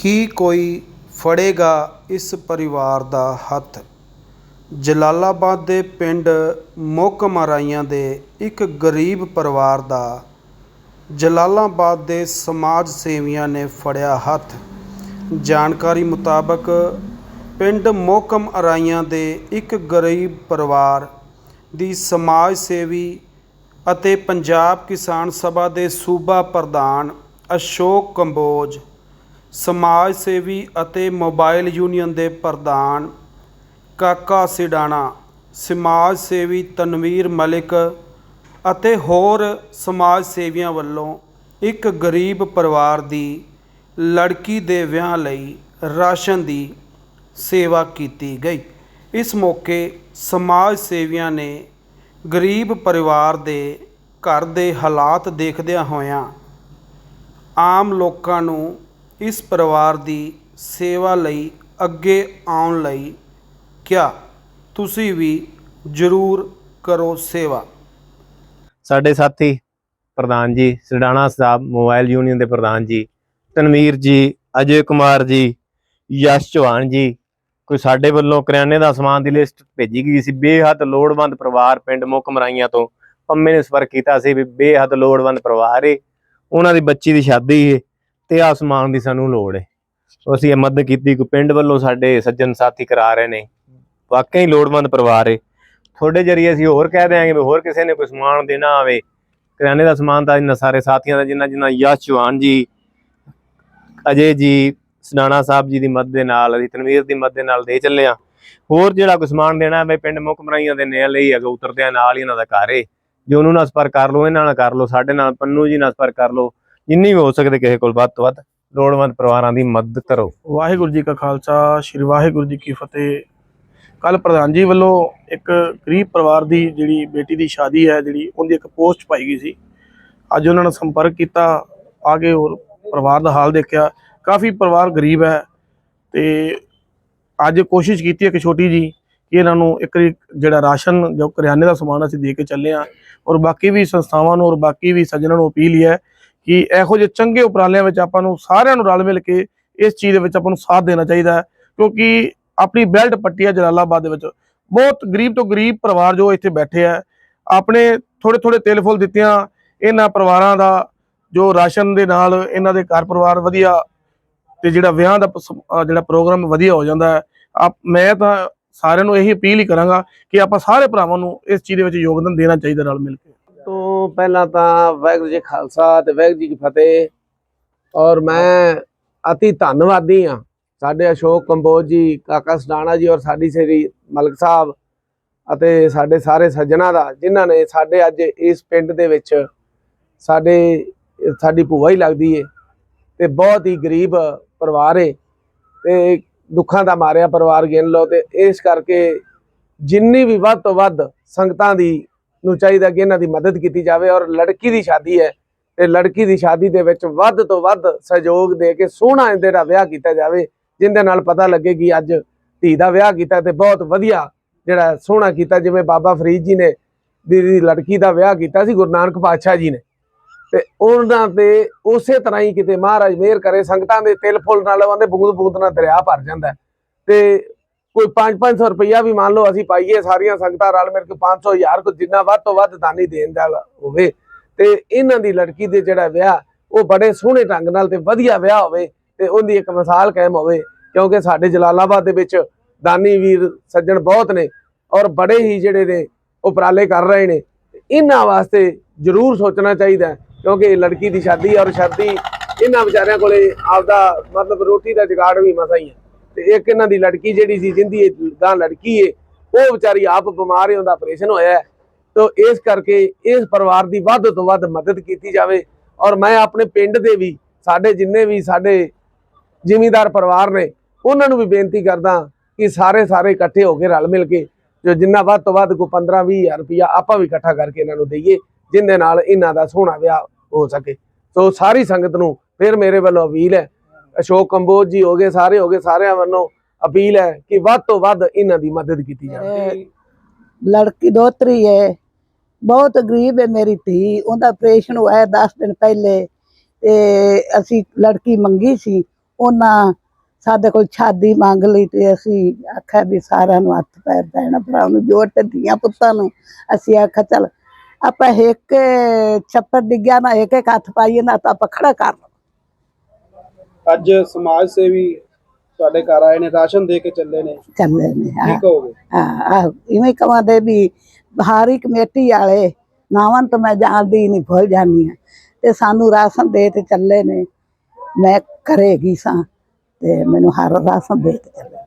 ਕੀ ਕੋਈ ਫੜੇਗਾ ਇਸ ਪਰਿਵਾਰ ਦਾ ਹੱਥ? ਜਲਾਲਾਬਾਦ ਦੇ ਪਿੰਡ ਮੋਕਮਰਾਈਆਂ ਦੇ ਇੱਕ ਗਰੀਬ ਪਰਿਵਾਰ ਦਾ ਜਲਾਲਾਬਾਦ ਦੇ ਸਮਾਜ ਸੇਵੀਆਂ ਨੇ ਫੜਿਆ ਹੱਥ। ਜਾਣਕਾਰੀ ਮੁਤਾਬਕ ਪਿੰਡ ਮੋਕਮ ਅਰਾਈਆਂ ਦੇ ਇੱਕ ਗਰੀਬ ਪਰਿਵਾਰ ਦੀ ਸਮਾਜ ਸੇਵੀ ਅਤੇ ਪੰਜਾਬ ਕਿਸਾਨ ਸਭਾ ਦੇ ਸੂਬਾ ਪ੍ਰਧਾਨ ਅਸ਼ੋਕ ਕੰਬੋਜ ਸਮਾਜ ਸੇਵੀ ਅਤੇ ਮੋਬਾਈਲ ਯੂਨੀਅਨ ਦੇ ਪ੍ਰਧਾਨ ਕਾਕਾ ਸਿਡਾਣਾ, ਸਮਾਜ ਸੇਵੀ ਤਨਵੀਰ ਮਲਿਕ ਅਤੇ ਹੋਰ ਸਮਾਜ ਸੇਵੀਆਂ ਵੱਲੋਂ ਇੱਕ ਗਰੀਬ ਪਰਿਵਾਰ ਦੀ ਲੜਕੀ ਦੇ ਵਿਆਹ ਲਈ ਰਾਸ਼ਨ ਦੀ ਸੇਵਾ ਕੀਤੀ ਗਈ। ਇਸ ਮੌਕੇ ਸਮਾਜ ਸੇਵੀਆਂ ਨੇ ਗਰੀਬ ਪਰਿਵਾਰ ਦੇ ਘਰ ਦੇ ਹਾਲਾਤ ਦੇਖਦਿਆਂ ਹੋਇਆਂ ਆਮ ਲੋਕਾਂ ਨੂੰ ਇਸ ਪਰਿਵਾਰ ਦੀ ਸੇਵਾ ਲਈ ਅੱਗੇ ਆਉਣ ਲਈ ਕਿਹਾ, ਤੁਸੀਂ ਵੀ ਜ਼ਰੂਰ ਕਰੋ ਸੇਵਾ। ਸਾਡੇ ਸਾਥੀ ਪ੍ਰਧਾਨ ਜੀ ਸਡਾਣਾ ਸਾਹਿਬ, ਮੋਬਾਈਲ ਯੂਨੀਅਨ ਦੇ ਪ੍ਰਧਾਨ ਜੀ, ਤਨਵੀਰ ਜੀ, ਅਜੇ ਕੁਮਾਰ ਜੀ, ਯਸ਼ ਚੌਹਾਨ ਜੀ, ਕੋਈ ਸਾਡੇ ਵੱਲੋਂ ਕਰਿਆਨੇ ਦਾ ਸਮਾਨ ਦੀ ਲਿਸਟ ਭੇਜੀ ਗਈ ਸੀ। ਬੇਹੱਦ ਲੋੜਵੰਦ ਪਰਿਵਾਰ ਪਿੰਡ ਮੁਕਮਰਾਈਆਂ ਤੋਂ ਪੰਮੇ ਨੇ ਸੰਪਰਕ ਕੀਤਾ ਸੀ ਵੀ ਬੇਹੱਦ ਲੋੜਵੰਦ ਪਰਿਵਾਰ ਏ। ਉਹਨਾਂ ਦੀ ਬੱਚੀ ਦੀ ਸ਼ਾਦੀ ਏ। ਤੇ ਆ ਸਮਾਨ ਦੀ ਸਾਨੂੰ ਲੋੜ ਏ। ਸੋ ਅਸੀਂ ਇਹ ਮਦਦ ਕੀਤੀ, ਕੋਈ ਪਿੰਡ ਵੱਲੋਂ ਸਾਡੇ ਸੱਜਣ ਸਾਥੀ ਕਰਾ ਰਹੇ ਨੇ। ਵਾਕਈ ਲੋੜਵੰਦ ਪਰਿਵਾਰ ਏ। ਤੁਹਾਡੇ ਜਰੀਏ ਅਸੀਂ ਹੋਰ ਕਹਿ ਦਿਆਂਗੇ ਵੀ ਹੋਰ ਕਿਸੇ ਨੇ ਕੋਈ ਸਮਾਨ ਦੇਣਾ ਆਵੇ। ਕਰਿਆਨੇ ਦਾ ਸਮਾਨ ਤਾਂ ਇਹਨਾਂ ਸਾਰੇ ਸਾਥੀਆਂ ਦਾ ਜਿੰਨਾ ਜਿੰਨਾ ਯਾਸ਼ ਚੌਹਾਨ ਜੀ, ਅਜੇ ਜੀ ਸਨਾਣਾ ਸਾਹਿਬ ਜੀ ਦੀ ਮਦਦ ਦੇ ਨਾਲ, ਅਸੀਂ ਤਨਵੀਰ ਦੀ ਮਦਦ ਦੇ ਨਾਲ ਦੇ ਚੱਲੇ ਆ। ਹੋਰ ਜਿਹੜਾ ਕੋਈ ਸਮਾਨ ਦੇਣਾ ਹੈ ਪਿੰਡ ਮੁਕਮਰਾਈਆਂ ਦੇ ਨੇਲ ਲਈ ਅਗੇ ਉਤਰਦਿਆਂ ਨਾਲ ਹੀ ਇਹਨਾਂ ਦਾ ਘਰ ਏ। ਜੋ ਉਹਨੂੰ ਨਾਲ ਸੰਪਰਕ ਕਰ ਲਓ, ਇਹਨਾਂ ਨਾਲ ਕਰ ਲਓ, ਸਾਡੇ ਨਾਲ ਪੰਨੂ ਜੀ ਨਾਲ ਸੰਪਰਕ ਕਰ ਲਓ ਜਿੰਨੀ ਵੀ ਹੋ ਸਕਦੇ ਕਿਸੇ ਕੋਲ ਵੱਧ ਤੋਂ ਵੱਧ। ਲੋੜਵੰਦ ਪਰਿਵਾਰਾਂ ਦੀ ਮਦਦ ਕਰੋ। ਵਾਹਿਗੁਰੂ ਜੀ ਕਾ ਖਾਲਸਾ, ਸ੍ਰੀ ਵਾਹਿਗੁਰੂ ਜੀ ਕੀ ਫਤਿਹ। ਕੱਲ ਪ੍ਰਧਾਨ ਜੀ ਵੱਲੋਂ ਇੱਕ ਗਰੀਬ ਪਰਿਵਾਰ ਦੀ ਜਿਹੜੀ ਬੇਟੀ ਦੀ ਸ਼ਾਦੀ ਹੈ, ਜਿਹੜੀ ਉਹਦੀ ਇੱਕ ਪੋਸਟ ਪਾਈ ਗਈ ਸੀ। ਅੱਜ ਉਹਨਾਂ ਨਾਲ ਸੰਪਰਕ ਕੀਤਾ ਆਗੇ ਹੋਰ ਪਰਿਵਾਰ ਦਾ ਹਾਲ ਦੇਖਿਆ। ਕਾਫੀ ਪਰਿਵਾਰ ਗਰੀਬ ਹੈ ਤੇ ਅੱਜ ਕੋਸ਼ਿਸ਼ ਕੀਤੀ ਇੱਕ ਛੋਟੀ ਜੀ ਕਿ ਇਹਨਾਂ ਨੂੰ ਇੱਕ ਜਿਹੜਾ ਰਾਸ਼ਨ, ਜੋ ਕਰਿਆਨੇ ਦਾ ਸਮਾਨ ਅਸੀਂ ਦੇ ਕੇ ਚੱਲੇ ਆ ਔਰ ਬਾਕੀ ਵੀ ਸੰਸਥਾਵਾਂ ਨੂੰ ਔਰ ਬਾਕੀ ਵੀ ਸੱਜਣਾਂ ਨੂੰ ਅਪੀਲ ਹੈ ਕਿ ਇਹੋ ਜਿਹੇ ਚੰਗੇ ਉਪਰਾਲਿਆਂ ਵਿੱਚ ਆਪਾਂ ਨੂੰ ਸਾਰਿਆਂ ਨੂੰ ਰਲ ਮਿਲ ਕੇ ਇਸ ਚੀਜ਼ ਦੇ ਵਿੱਚ ਆਪਾਂ ਨੂੰ ਸਾਥ ਦੇਣਾ ਚਾਹੀਦਾ ਹੈ, ਕਿਉਂਕਿ ਆਪਣੀ ਬੈਲਟ ਪੱਟੀ ਹੈ ਜਲਾਲਾਬਾਦ ਦੇ ਵਿੱਚ। ਬਹੁਤ ਗਰੀਬ ਤੋਂ ਗਰੀਬ ਪਰਿਵਾਰ ਜੋ ਇੱਥੇ ਬੈਠੇ ਆ, ਆਪਣੇ ਥੋੜੇ ਥੋੜੇ ਤਿਲ ਫੁੱਲ ਦਿੱਤੀਆਂ, ਇਹਨਾਂ ਪਰਿਵਾਰਾਂ ਦਾ ਜੋ ਰਾਸ਼ਨ ਦੇ ਨਾਲ ਇਹਨਾਂ ਦੇ ਘਰ ਪਰਿਵਾਰ ਵਧੀਆ ਤੇ ਜਿਹੜਾ ਵਿਆਹ ਦਾ ਜਿਹੜਾ ਪ੍ਰੋਗਰਾਮ ਵਧੀਆ ਹੋ ਜਾਂਦਾ ਹੈ, ਆਪ, ਮੈਂ ਤਾਂ ਸਾਰਿਆਂ ਨੂੰ ਇਹੀ ਅਪੀਲ ਹੀ ਕਰਾਂਗਾ ਕਿ ਆਪਾਂ ਸਾਰੇ ਭਰਾਵਾਂ ਨੂੰ ਇਸ ਚੀਜ਼ ਦੇ ਵਿੱਚ ਯੋਗਦਾਨ ਦੇਣਾ ਚਾਹੀਦਾ ਰਲ ਮਿਲ ਕੇ। ਤੋਂ ਪਹਿਲਾਂ ਤਾਂ ਵਾਹਿਗੁਰੂ ਜੀ ਖਾਲਸਾ ਤੇ ਵਾਹਿਗੁਰੂ ਜੀ ਕੀ ਫਤਿਹ। ਔਰ ਮੈਂ ਅਤੀ ਧੰਨਵਾਦੀ ਹਾਂ। ਸਾਡੇ ਅਸ਼ੋਕ ਕੰਬੋਜ ਜੀ, ਕਾਕਾ ਸਡਾਣਾ ਜੀ ਔਰ ਸਾਡੀ ਸ੍ਰੀ ਮਲਕ ਸਾਹਿਬ ਅਤੇ ਸਾਡੇ ਸਾਰੇ ਸੱਜਣਾ ਦਾ, ਜਿਨ੍ਹਾਂ ਨੇ ਸਾਡੇ ਅੱਜ ਇਸ ਪਿੰਡ ਦੇ ਵਿੱਚ ਸਾਡੇ, ਸਾਡੀ ਭੂਆ ਹੀ ਲੱਗਦੀ ਏ ਤੇ ਬਹੁਤ ਹੀ ਗਰੀਬ ਪਰਿਵਾਰ ਏ ਤੇ ਦੁੱਖਾਂ ਦਾ ਮਾਰਿਆ ਪਰਿਵਾਰ ਗਿਣ ਲਓ ਤੇ ਇਸ ਕਰਕੇ ਜਿੰਨੀ ਵੀ ਵੱਧ ਤੋਂ ਵੱਧ ਸੰਗਤਾਂ ਦੀ ਨੂੰ ਚਾਹੀਦਾ ਕਿ ਇਹਨਾਂ ਦੀ ਮਦਦ ਕੀਤੀ ਜਾਵੇ ਔਰ ਲੜਕੀ ਦੀ ਸ਼ਾਦੀ ਹੈ ਤੇ ਲੜਕੀ ਦੀ ਸ਼ਾਦੀ ਦੇ ਵਿੱਚ ਵੱਧ ਤੋਂ ਵੱਧ ਸਹਿਯੋਗ ਦੇ ਕੇ ਸੋਹਣਾ ਇਹਦੇ ਦਾ ਵਿਆਹ ਕੀਤਾ ਜਾਵੇ, ਜਿੰਦੇ ਨਾਲ ਪਤਾ ਲੱਗੇ ਕਿ ਅੱਜ ਧੀ ਦਾ ਵਿਆਹ ਕੀਤਾ ਤੇ ਬਹੁਤ ਵਧੀਆ ਜਿਹੜਾ ਸੋਹਣਾ ਕੀਤਾ, ਜਿਵੇਂ ਬਾਬਾ ਫਰੀਦ ਜੀ ਨੇ ਦੀ ਲੜਕੀ ਦਾ ਵਿਆਹ ਕੀਤਾ ਸੀ, ਗੁਰੂ ਨਾਨਕ ਪਾਤਸ਼ਾਹ ਜੀ ਨੇ। ਤੇ ਉਹਨਾਂ ਤੇ ਉਸੇ ਤਰ੍ਹਾਂ ਹੀ ਕਿਤੇ ਮਹਾਰਾਜ ਮਿਹਰ ਕਰੇ, ਸੰਗਤਾਂ ਦੇ ਤਿਲ ਫੁੱਲ ਨਾਲ ਉਹਦੇ ਬੂੰਦ ਬੂੰਦ ਨਾਲ ਦਰਿਆ ਭਰ ਜਾਂਦਾ। ਤੇ ਕੋਈ 5-500 ਰੁਪਈਆ ਵੀ ਮੰਨ ਲਓ ਅਸੀਂ ਪਾਈਏ ਸਾਰੀਆਂ ਸੰਗਤਾਂ ਰਲ ਮਿਲ ਕੇ 500 ਹਜ਼ਾਰ ਕੋ ਜਿੰਨਾ ਵੱਧ ਤੋਂ ਵੱਧ ਦਾਨੀ ਦੇਣ ਦਾ ਹੋਵੇ। ਤੇ ਇਹਨਾਂ ਦੀ ਲੜਕੀ ਦੇ ਜਿਹੜਾ ਵਿਆਹ, ਉਹ ਬੜੇ ਸੋਹਣੇ ਢੰਗ ਨਾਲ ਤੇ ਵਧੀਆ ਵਿਆਹ ਹੋਵੇ ਤੇ ਉਹਦੀ ਇੱਕ ਮਿਸਾਲ ਕਾਇਮ ਹੋਵੇ, ਕਿਉਂਕਿ ਸਾਡੇ ਜਲਾਲਾਬਾਦ ਦੇ ਵਿੱਚ ਦਾਨੀ ਵੀਰ ਸੱਜਣ ਬਹੁਤ ਨੇ ਔਰ ਬੜੇ ਹੀ ਜਿਹੜੇ ਨੇ ਉਪਰਾਲੇ ਕਰ ਰਹੇ ਨੇ। ਇਹਨਾਂ ਵਾਸਤੇ ਜ਼ਰੂਰ ਸੋਚਣਾ ਚਾਹੀਦਾ ਕਿਉਂਕਿ ਇਹ ਲੜਕੀ ਦੀ ਸ਼ਾਦੀ ਔਰ ਸ਼ਾਦੀ ਇਹਨਾਂ ਵਿਚਾਰਿਆਂ ਕੋਲੇ ਆਪਦਾ ਮਤਲਬ ਰੋਟੀ ਦਾ ਜੁਗਾੜ ਵੀ ਮਸਾ ਹੀ ਹੈ। ਤੇ ਇੱਕ ਇਹਨਾਂ ਦੀ ਲੜਕੀ ਜਿਹੜੀ ਸੀ, ਜਿੰਦੀ ਗਾਂ ਲੜਕੀ ਏ, ਉਹ ਵਿਚਾਰੀ ਆਪ ਬਿਮਾਰ ਹੈ ਉਹਦਾ ਆਪਰੇਸ਼ਨ ਹੋਇਆ ਹੈ। ਤੋ ਇਸ ਕਰਕੇ ਇਸ ਪਰਿਵਾਰ ਦੀ ਵੱਧ ਤੋਂ ਵੱਧ ਮਦਦ ਕੀਤੀ ਜਾਵੇ ਔਰ ਮੈਂ ਆਪਣੇ ਪਿੰਡ ਦੇ ਵੀ, ਸਾਡੇ ਜਿੰਨੇ ਵੀ ਸਾਡੇ ਜ਼ਿਮੀਂਦਾਰ ਪਰਿਵਾਰ ਨੇ, ਉਹਨਾਂ ਨੂੰ ਵੀ ਬੇਨਤੀ ਕਰਦਾ ਕਿ ਸਾਰੇ ਸਾਰੇ ਇਕੱਠੇ ਹੋ ਕੇ ਰਲ ਮਿਲ ਕੇ, ਜੋ ਜਿੰਨਾ ਵੱਧ ਤੋਂ ਵੱਧ ਕੋ 15 20 ਹਜ਼ਾਰ ਰੁਪਇਆ ਆਪਾਂ ਵੀ ਇਕੱਠਾ ਕਰਕੇ ਇਹਨਾਂ ਨੂੰ ਦਈਏ, ਜਿੰਦੇ ਨਾਲ ਇਹਨਾਂ ਦਾ ਸੋਹਣਾ ਵਿਆਹ ਹੋ ਸਕੇ। ਸੋ ਸਾਰੀ ਸੰਗਤ ਨੂੰ ਫਿਰ ਮੇਰੇ ਵੱਲੋਂ ਅਪੀਲ ਹੈ ਅਸ਼ੋਕ ਕੰਬੋਜ ਜੀ ਹੋ ਗਏ, ਸਾਰੇ ਹੋ ਸਾਰਿਆਂ ਵੱਲੋਂ ਅਪੀਲ ਹੈ ਕਿ ਵੱਧ ਤੋਂ ਵੱਧ ਇਹਨਾਂ ਦੀ ਮਦਦ ਕੀਤੀ ਜਾਵੇ ਲੜਕੀ ਦੋਤਰੀ ਹੈ, ਬਹੁਤ ਗਰੀਬ ਹੈ ਮੇਰੀ ਧੀ, ਉਹਦਾ ਆਪਰੇਸ਼ਨ ਹੋਇਆ 10 ਦਿਨ ਪਹਿਲੇ ਤੇ ਅਸੀਂ ਲੜਕੀ ਮੰਗੀ ਸੀ, ਉਹਨਾਂ ਸਾਡੇ ਕੋਲ ਛਾਦੀ ਮੰਗ ਲਈ ਤੇ ਅਸੀਂ ਆਖਿਆ ਵੀ ਸਾਰਿਆਂ ਨੂੰ ਹੱਥ ਪੈਰ ਦੇਣਾ ਭਰਾ ਨੂੰ ਜੋੜ ਤੇ ਧੀਆਂ ਪੁੱਤਾਂ ਨੂੰ, ਅਸੀਂ ਆਖਿਆ ਚੱਲ ਆਪਾਂ ਇੱਕ ਛੱਪੜ ਡਿੱਗਿਆ ਨਾ ਇੱਕ ਇੱਕ ਹੱਥ ਪਾਈਏ ਨਾ ਤਾਂ ਆਪਾਂ ਖੜਾ ਕਰ ਲਵਾਂ। ਅੱਜ ਸਮਾਜ ਸੇਵੀ ਤੁਹਾਡੇ ਘਰ ਆਏ ਨੇ ਰਾਸ਼ਨ ਦੇ ਕੇ ਚੱਲੇ ਨੇ। ਚੱਲੇ ਨੇ ਕੀ ਹਾਂ ਕਹੋਗੇ ਹਾਂ ਆਹੋ, ਇਵੇਂ ਕਵਾਂਦੇ ਵੀ ਹਾਰੀ ਕਮੇਟੀ ਵਾਲੇ ਨਾਵਾਂ ਤਾਂ ਮੈਂ ਜਾਣਦੀ ਨਹੀਂ ਭੁੱਲ ਜਾਂਦੀ ਹਾਂ। ਤੇ ਸਾਨੂੰ ਰਾਸ਼ਨ ਦੇ ਤੇ ਚੱਲੇ ਨੇ ਮੈਂ ਕਰੇਗੀ ਸਾਂ ਤੇ ਮੈਨੂੰ ਹਰ ਰਾਸ਼ਨ ਦੇ ਤੇ ਚੱਲੇ